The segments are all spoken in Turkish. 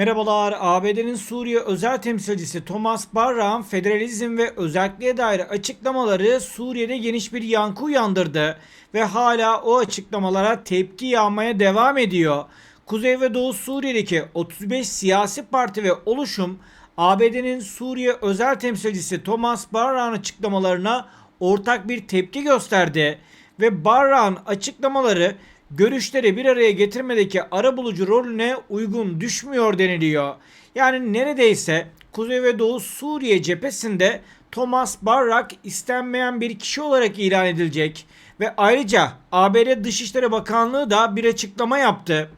Merhabalar. ABD'nin Suriye özel temsilcisi Thomas Barrak'ın federalizm ve özelliğe dair açıklamaları Suriye'de geniş bir yankı uyandırdı ve hala o açıklamalara tepki yağmaya devam ediyor. Kuzey ve Doğu Suriye'deki 35 siyasi parti ve oluşum ABD'nin Suriye özel temsilcisi Thomas Barrak'ın açıklamalarına ortak bir tepki gösterdi ve Barrak'ın açıklamaları görüşleri bir araya getirmedeki arabulucu rolüne uygun düşmüyor deniliyor. Yani neredeyse Kuzey ve Doğu Suriye cephesinde Thomas Barrak istenmeyen bir kişi olarak ilan edilecek ve ayrıca ABD Dışişleri Bakanlığı da bir açıklama yaptı.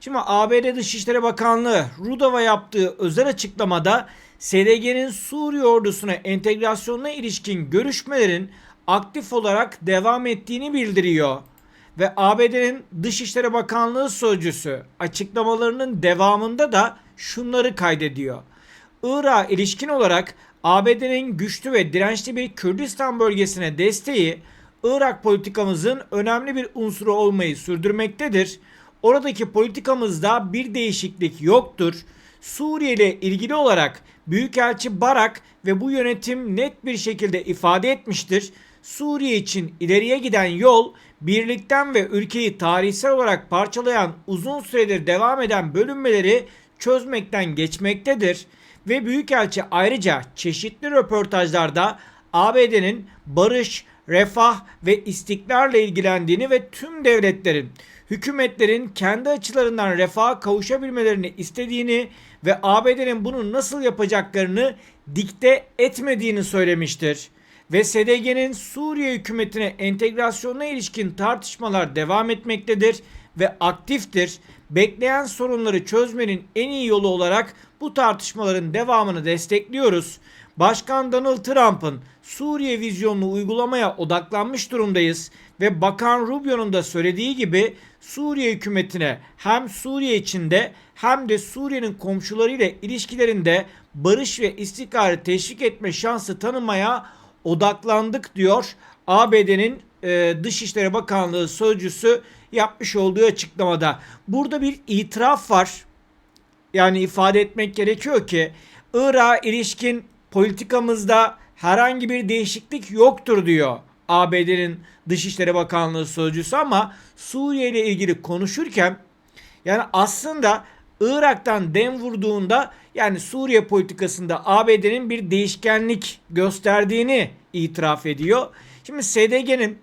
Şimdi ABD Dışişleri Bakanlığı Rudava yaptığı özel açıklamada SDG'nin Suriye ordusuna entegrasyonuna ilişkin görüşmelerin aktif olarak devam ettiğini bildiriyor ve ABD'nin Dışişleri Bakanlığı sözcüsü açıklamalarının devamında da şunları kaydediyor. Irak'a ilişkin olarak ABD'nin güçlü ve dirençli bir Kürdistan bölgesine desteği Irak politikamızın önemli bir unsuru olmayı sürdürmektedir. Oradaki politikamızda bir değişiklik yoktur. Suriye ile ilgili olarak Büyükelçi Barak ve bu yönetim net bir şekilde ifade etmiştir. Suriye için ileriye giden yol birlikten ve ülkeyi tarihsel olarak parçalayan uzun süredir devam eden bölünmeleri çözmekten geçmektedir. Ve Büyükelçi ayrıca çeşitli röportajlarda ABD'nin barış, refah ve istikrarla ilgilendiğini ve tüm devletlerin, hükümetlerin kendi açılarından refaha kavuşabilmelerini istediğini ve ABD'nin bunu nasıl yapacaklarını dikte etmediğini söylemiştir ve SDG'nin Suriye hükümetine entegrasyonuna ilişkin tartışmalar devam etmektedir ve aktiftir. Bekleyen sorunları çözmenin en iyi yolu olarak bu tartışmaların devamını destekliyoruz. Başkan Donald Trump'ın Suriye vizyonunu uygulamaya odaklanmış durumdayız ve Bakan Rubio'nun da söylediği gibi Suriye hükümetine hem Suriye içinde hem de Suriye'nin komşularıyla ilişkilerinde barış ve istikrarı teşvik etme şansı tanımaya odaklandık diyor ABD'nin e, Dışişleri Bakanlığı sözcüsü yapmış olduğu açıklamada. Burada bir itiraf var. Yani ifade etmek gerekiyor ki Irak'a ilişkin politikamızda herhangi bir değişiklik yoktur diyor ABD'nin Dışişleri Bakanlığı sözcüsü ama Suriye ile ilgili konuşurken yani aslında Irak'tan dem vurduğunda yani Suriye politikasında ABD'nin bir değişkenlik gösterdiğini itiraf ediyor. Şimdi SDG'nin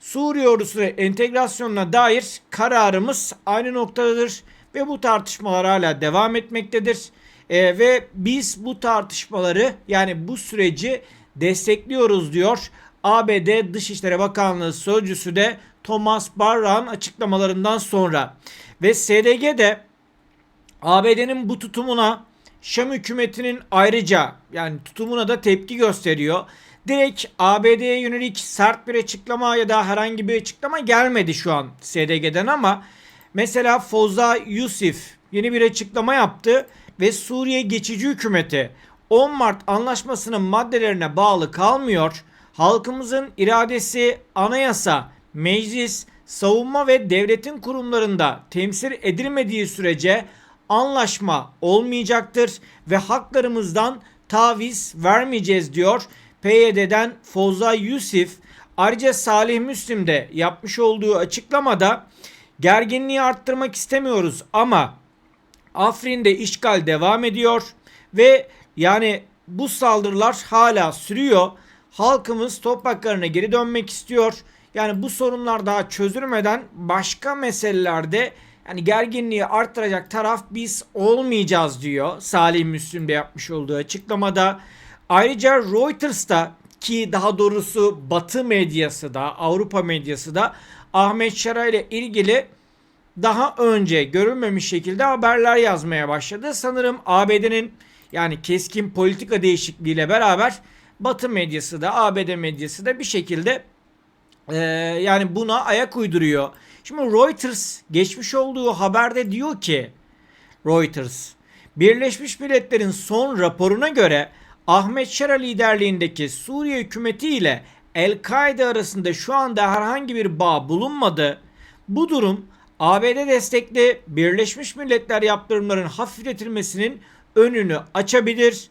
Suriye ordusuna entegrasyonuna dair kararımız aynı noktadadır ve bu tartışmalar hala devam etmektedir. Ee, ve biz bu tartışmaları yani bu süreci destekliyoruz diyor ABD Dışişleri Bakanlığı sözcüsü de Thomas Barrak'ın açıklamalarından sonra. Ve SDG de ABD'nin bu tutumuna Şam hükümetinin ayrıca yani tutumuna da tepki gösteriyor. Direkt ABD'ye yönelik sert bir açıklama ya da herhangi bir açıklama gelmedi şu an SDG'den ama mesela Foza Yusuf yeni bir açıklama yaptı ve Suriye geçici hükümeti 10 Mart anlaşmasının maddelerine bağlı kalmıyor. Halkımızın iradesi anayasa, meclis, savunma ve devletin kurumlarında temsil edilmediği sürece anlaşma olmayacaktır ve haklarımızdan taviz vermeyeceğiz diyor. PYD'den Fozla Yusuf ayrıca Salih Müslim de yapmış olduğu açıklamada gerginliği arttırmak istemiyoruz ama Afrin'de işgal devam ediyor ve yani bu saldırılar hala sürüyor. Halkımız topraklarına geri dönmek istiyor. Yani bu sorunlar daha çözülmeden başka meselelerde yani gerginliği arttıracak taraf biz olmayacağız diyor Salih Müslüm de yapmış olduğu açıklamada. Ayrıca Reuters'ta ki daha doğrusu Batı medyası da Avrupa medyası da Ahmet Şara ile ilgili daha önce görülmemiş şekilde haberler yazmaya başladı. Sanırım ABD'nin yani keskin politika değişikliğiyle beraber Batı medyası da ABD medyası da bir şekilde e, yani buna ayak uyduruyor. Şimdi Reuters geçmiş olduğu haberde diyor ki Reuters Birleşmiş Milletler'in son raporuna göre Ahmet Şara liderliğindeki Suriye hükümeti ile El-Kaide arasında şu anda herhangi bir bağ bulunmadı. Bu durum ABD destekli Birleşmiş Milletler yaptırımların hafifletilmesinin önünü açabilir.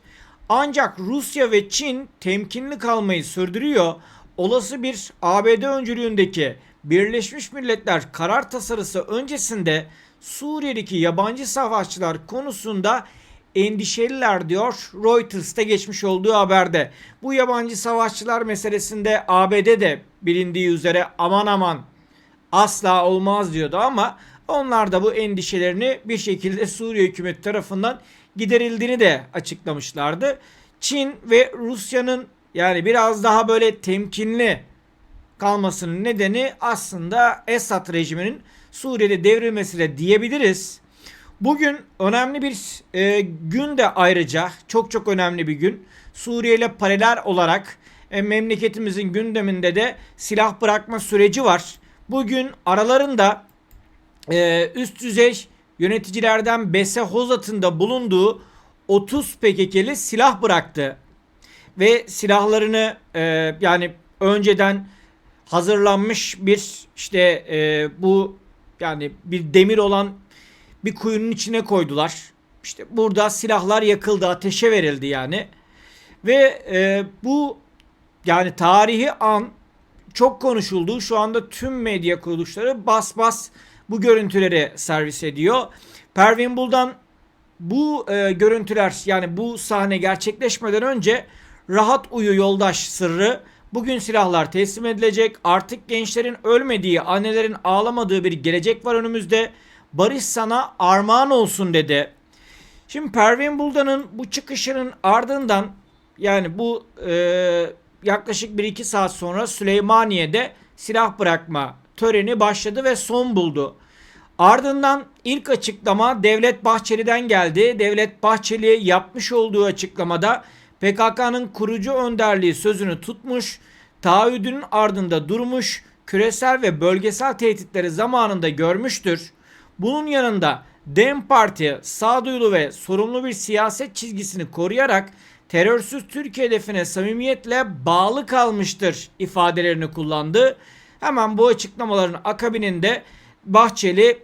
Ancak Rusya ve Çin temkinli kalmayı sürdürüyor. Olası bir ABD öncülüğündeki Birleşmiş Milletler karar tasarısı öncesinde Suriye'deki yabancı savaşçılar konusunda endişeliler diyor Reuters'ta geçmiş olduğu haberde. Bu yabancı savaşçılar meselesinde ABD de bilindiği üzere aman aman asla olmaz diyordu ama onlar da bu endişelerini bir şekilde Suriye hükümeti tarafından giderildiğini de açıklamışlardı. Çin ve Rusya'nın yani biraz daha böyle temkinli kalmasının nedeni aslında Esad rejiminin Suriye'de devrilmesiyle diyebiliriz. Bugün önemli bir e, gün de ayrıca çok çok önemli bir gün. Suriye ile paralel olarak e, memleketimizin gündeminde de silah bırakma süreci var. Bugün aralarında e, üst düzey yöneticilerden Bese Hozat'ın da bulunduğu 30 PKK'li silah bıraktı. Ve silahlarını e, yani önceden hazırlanmış bir işte e, bu yani bir demir olan bir kuyunun içine koydular. İşte burada silahlar yakıldı, ateşe verildi yani. Ve e, bu yani tarihi an çok konuşuldu. Şu anda tüm medya kuruluşları bas bas bu görüntüleri servis ediyor. Pervin Buldan bu e, görüntüler yani bu sahne gerçekleşmeden önce rahat uyu yoldaş sırrı bugün silahlar teslim edilecek. Artık gençlerin ölmediği, annelerin ağlamadığı bir gelecek var önümüzde. Barış sana armağan olsun dedi. Şimdi Pervin Buldan'ın bu çıkışının ardından yani bu e, yaklaşık 1-2 saat sonra Süleymaniye'de silah bırakma töreni başladı ve son buldu. Ardından ilk açıklama Devlet Bahçeli'den geldi. Devlet Bahçeli yapmış olduğu açıklamada PKK'nın kurucu önderliği sözünü tutmuş, taahhüdünün ardında durmuş, küresel ve bölgesel tehditleri zamanında görmüştür. Bunun yanında DEM Parti sağduyulu ve sorumlu bir siyaset çizgisini koruyarak terörsüz Türkiye hedefine samimiyetle bağlı kalmıştır ifadelerini kullandı. Hemen bu açıklamaların akabininde Bahçeli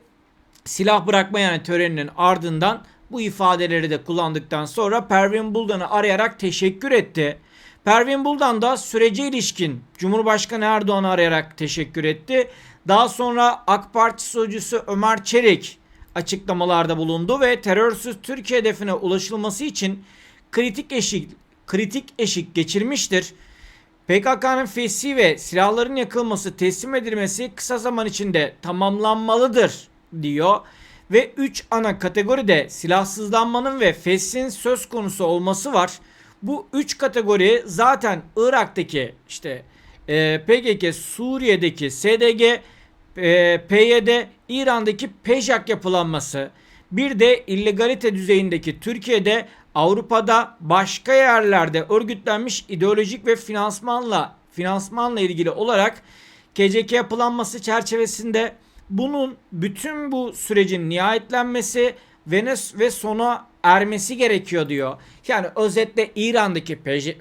silah bırakma yani töreninin ardından bu ifadeleri de kullandıktan sonra Pervin Buldan'ı arayarak teşekkür etti. Pervin Buldan da sürece ilişkin Cumhurbaşkanı Erdoğan'ı arayarak teşekkür etti. Daha sonra AK Parti sözcüsü Ömer Çelik açıklamalarda bulundu ve terörsüz Türkiye hedefine ulaşılması için kritik eşik kritik eşik geçirmiştir. PKK'nın feshi ve silahların yakılması, teslim edilmesi kısa zaman içinde tamamlanmalıdır diyor. Ve 3 ana kategoride silahsızlanmanın ve feshin söz konusu olması var. Bu 3 kategori zaten Irak'taki işte e, PKK, Suriye'deki SDG, e, PYD, İran'daki PEJAK yapılanması, bir de illegalite düzeyindeki Türkiye'de Avrupa'da başka yerlerde örgütlenmiş ideolojik ve finansmanla finansmanla ilgili olarak KCK yapılanması çerçevesinde bunun bütün bu sürecin nihayetlenmesi ve, ve sona ermesi gerekiyor diyor. Yani özetle İran'daki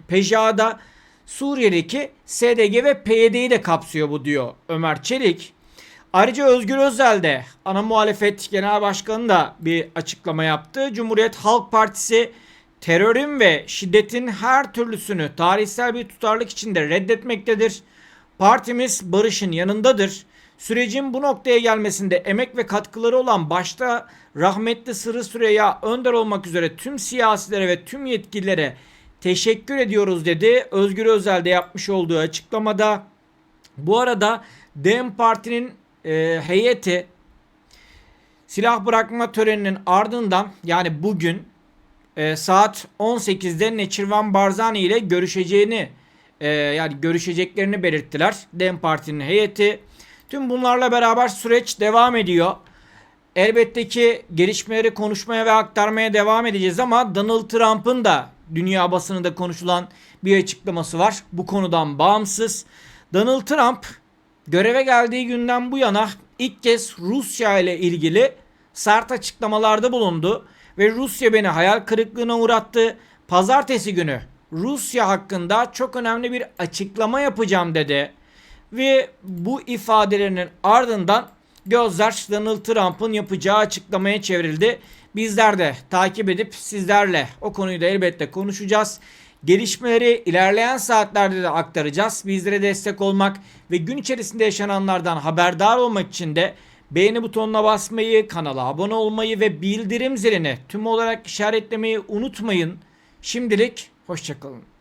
PJA'da Suriye'deki SDG ve PYD'yi de kapsıyor bu diyor Ömer Çelik. Ayrıca Özgür Özel de ana muhalefet genel başkanı da bir açıklama yaptı. Cumhuriyet Halk Partisi terörün ve şiddetin her türlüsünü tarihsel bir tutarlık içinde reddetmektedir. Partimiz barışın yanındadır. Sürecin bu noktaya gelmesinde emek ve katkıları olan başta rahmetli Sırrı Süreyya Önder olmak üzere tüm siyasilere ve tüm yetkililere teşekkür ediyoruz dedi. Özgür Özel de yapmış olduğu açıklamada. Bu arada DEM Parti'nin e, heyeti silah bırakma töreninin ardından yani bugün e, saat 18'de Neçirvan Barzani ile görüşeceğini e, yani görüşeceklerini belirttiler. DEM Parti'nin heyeti. Tüm bunlarla beraber süreç devam ediyor. Elbette ki gelişmeleri konuşmaya ve aktarmaya devam edeceğiz ama Donald Trump'ın da dünya basınında konuşulan bir açıklaması var. Bu konudan bağımsız. Donald Trump göreve geldiği günden bu yana ilk kez Rusya ile ilgili sert açıklamalarda bulundu ve Rusya beni hayal kırıklığına uğrattı. Pazartesi günü Rusya hakkında çok önemli bir açıklama yapacağım dedi. Ve bu ifadelerinin ardından gözler Donald Trump'ın yapacağı açıklamaya çevrildi. Bizler de takip edip sizlerle o konuyu da elbette konuşacağız. Gelişmeleri ilerleyen saatlerde de aktaracağız. Bizlere destek olmak ve gün içerisinde yaşananlardan haberdar olmak için de beğeni butonuna basmayı, kanala abone olmayı ve bildirim zilini tüm olarak işaretlemeyi unutmayın. Şimdilik hoşçakalın.